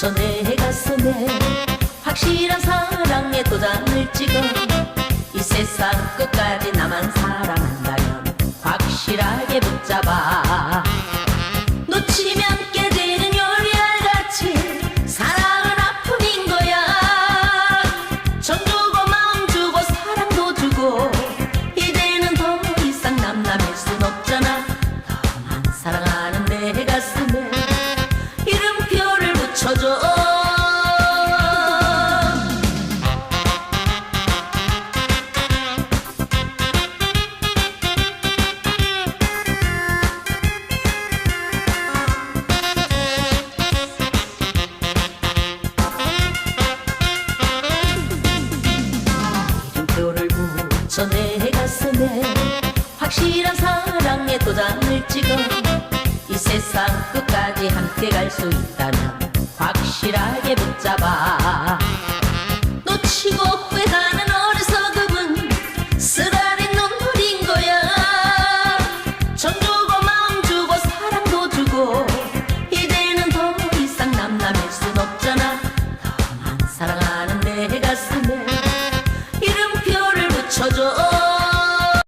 미쳐 내 가슴에 확실한 사랑의 도장을 찍어 이 세상 끝까지 나만 사랑한다면 확실하게 붙잡아. 놓치면 깨지는 요리알같이 사랑은 아픔인 거야. 전 주고 마음 주고 사랑도 주고 붙여줘 이름표를 붙여 내 가슴에 확실한 사랑의 도장을 찍어 이 세상 끝까지 함께 갈 수 있다면 확실하게 붙잡아. 놓치고 후회가는 어리석음은 쓰라린 눈물인 거야. 전 주고 마음 주고 사랑도 주고 이제는 더 이상 남남일 순 없잖아. 너만 사랑하는 내 가슴에 이름표를 붙여줘.